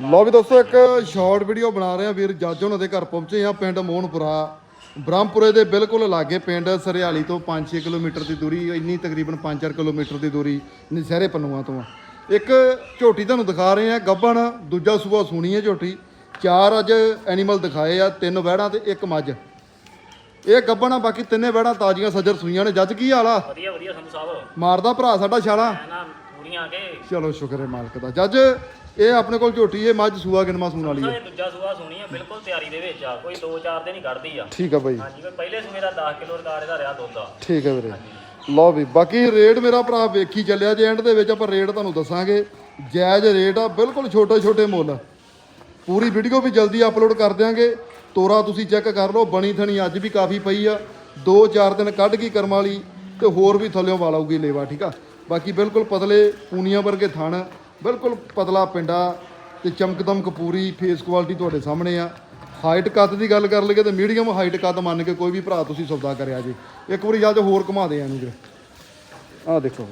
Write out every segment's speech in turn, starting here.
ਲੋ ਵੀ ਦੋਸਤੋ ਇੱਕ short video ਬਣਾ ਰਹੇ ਆ ਵੀਰ। ਜੱਜ ਉਹਨਾਂ ਦੇ ਘਰ ਪਹੁੰਚੇ ਆ ਪਿੰਡ ਮੋਹਨਪੁਰਾ। ਬ੍ਰਹਮਪੁਰੇ ਦੇ ਬਿਲਕੁਲ ਲਾਗੇ ਪਿੰਡ ਸਰਿਆਲੀ ਤੋਂ 5-6 ਕਿਲੋਮੀਟਰ ਦੀ ਦੂਰੀ ਇੰਨੀ ਤਕਰੀਬਨ 5-4 ਕਿਲੋਮੀਟਰ ਦੀ ਦੂਰੀ ਨਸ਼ਹਿਰੇ ਪੰਨੂਆਂ ਤੋਂ ਆ। ਇੱਕ ਝੋਟੀ ਤੁਹਾਨੂੰ ਦਿਖਾ ਰਹੇ ਆ ਗੱਬਣ ਦੂਜਾ ਸੂਆ ਸੂਣੀ ਹੈ ਝੋਟੀ। ਚਾਰ ਅੱਜ ਐਨੀਮਲ ਦਿਖਾਏ ਆ ਤਿੰਨ ਵਹਿੜਾਂ ਤੇ ਇੱਕ ਮੱਝ। ਇਹ ਗੱਬਣ ਆ ਬਾਕੀ ਤਿੰਨੇ ਵਹਿੜਾਂ ਤਾਜ਼ੀਆਂ ਸੱਜਰ ਸੂਈਆਂ ਨੇ। ਜੱਜ ਕੀ ਹਾਲ ਆ? ਵਧੀਆ ਵਧੀਆ ਸੰਧੂ ਸਾਹਿਬ ਮਾਰਦਾ ਭਰਾ ਸਾਡਾ ਛਾਲਾ? ਪੂਰੀਆਂ ਕੇ। ਚਲੋ ਸ਼ੁਕਰ ਹੈ ਮਾਲਕ ਦਾ। ਜੱਜ ਇਹ ਆਪਣੇ ਕੋਲ ਝੋਟੀ ਇਹ ਮੱਝ ਸੂਆ ਕਿਨਮਾ ਸੂਣ ਵਾਲੀ ਹੈ? ਇਹ ਦੂਜਾ ਸੂਆ ਸੁਣੀ ਆ ਬਿਲਕੁਲ ਤਿਆਰੀ ਦੇ ਵਿੱਚ ਆ ਕੋਈ 2-4 ਦਿਨ ਹੀ ਕੱਢਦੀ ਆ। ਠੀਕ ਆ ਬਾਈ। ਹਾਂਜੀ ਕੋਈ ਪਹਿਲੇ ਸੂਏ ਦਾ 10 ਕਿਲੋ ਰਿਕਾਰਡ ਇਹਦਾ ਰਿਹਾ ਦੁੱਧ ਦਾ ਠੀਕ ਹੈ ਵੀਰੇ। ਲਓ ਵੀ ਬਾਕੀ ਰੇਟ ਮੇਰਾ ਭਰਾ ਵੇਖੀ ਚੱਲਿਆ ਜੇ ਐਂਡ ਦੇ ਵਿੱਚ ਆਪਾਂ ਰੇਟ ਤੁਹਾਨੂੰ ਦੱਸਾਂਗੇ। ਜਾਇਜ਼ ਰੇਟ ਆ ਬਿਲਕੁਲ ਛੋਟੇ ਛੋਟੇ ਮੁੱਲ। ਪੂਰੀ ਵੀਡੀਓ ਵੀ ਜਲਦੀ ਅਪਲੋਡ ਕਰ ਦਿਆਂਗੇ। ਤੋਰਾ ਤੁਸੀਂ ਚੈੱਕ ਕਰ ਲਓ ਬਣੀ ਥਣੀ ਅੱਜ ਵੀ ਕਾਫੀ ਪਈ ਆ। 2-4 ਦਿਨ ਕੱਢ ਗਈ ਕਰਮ ਵਾਲੀ ਤੇ ਹੋਰ ਵੀ ਥੱਲਿਓਂ ਵਾਲਾਊਗੀ ਲੇਵਾ ਠੀਕ ਆ? ਬਾਕੀ ਬਿਲਕੁਲ ਪਤਲੇ ਪੂਨੀਆਂ ਵਰਗੇ ਥਣ, ਬਿਲਕੁਲ ਪਤਲਾ ਪਿੰਡਾ ਤੇ ਚਮਕਦਮ ਕਪੂਰੀ ਫੇਸ ਕੁਆਲਿਟੀ ਤੁਹਾਡੇ ਸਾਹਮਣੇ ਆ। ਹਾਈਟ ਕੱਦ ਦੀ ਗੱਲ ਕਰ ਲਈਏ ਤੇ ਮੀਡੀਅਮ ਹਾਈਟ ਕੱਦ ਮੰਨ ਕੇ ਕੋਈ ਵੀ ਭਰਾ ਤੁਸੀਂ ਸੌਦਾ ਕਰਿਆ ਜੀ। ਇੱਕ ਵਾਰੀ ਜੱਜ ਹੋਰ ਘੁਮਾ ਦੇ ਇਹਨੂੰ ਜੀ ਆਹ ਦੇਖੋ।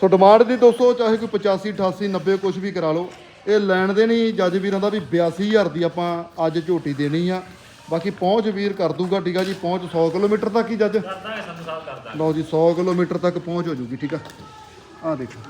ਸੋ ਡਿਮਾਂਡ ਦੀ ਦੋਸਤੋ, ਚਾਹੇ ਕੋਈ 85 88 90 ਕੁਝ ਵੀ ਕਰਾ ਲਓ, ਇਹ ਲੈਣ ਦੇ ਨਹੀਂ ਜੱਜ ਵੀਰਾਂ ਦਾ ਵੀ 82000 ਦੀ ਆਪਾਂ ਅੱਜ ਝੋਟੀ ਦੇਣੀ ਆ। ਬਾਕੀ ਪਹੁੰਚ ਵੀਰ ਕਰ ਦੂਗਾ ਠੀਕ ਆ ਜੀ ਪਹੁੰਚ 100 ਕਿਲੋਮੀਟਰ ਤੱਕ ਹੀ ਜੱਜ। ਕਰਦਾਂਗੇ ਸੰਧੂ ਸਾਹਿਬ ਕਰਦਾਂਗੇ ਲਓ ਜੀ 100 ਕਿਲੋਮੀਟਰ ਤੱਕ ਪਹੁੰਚ ਹੋ ਜੂਗੀ ਠੀਕ ਆ। ਆਹ ਦੇਖੋ।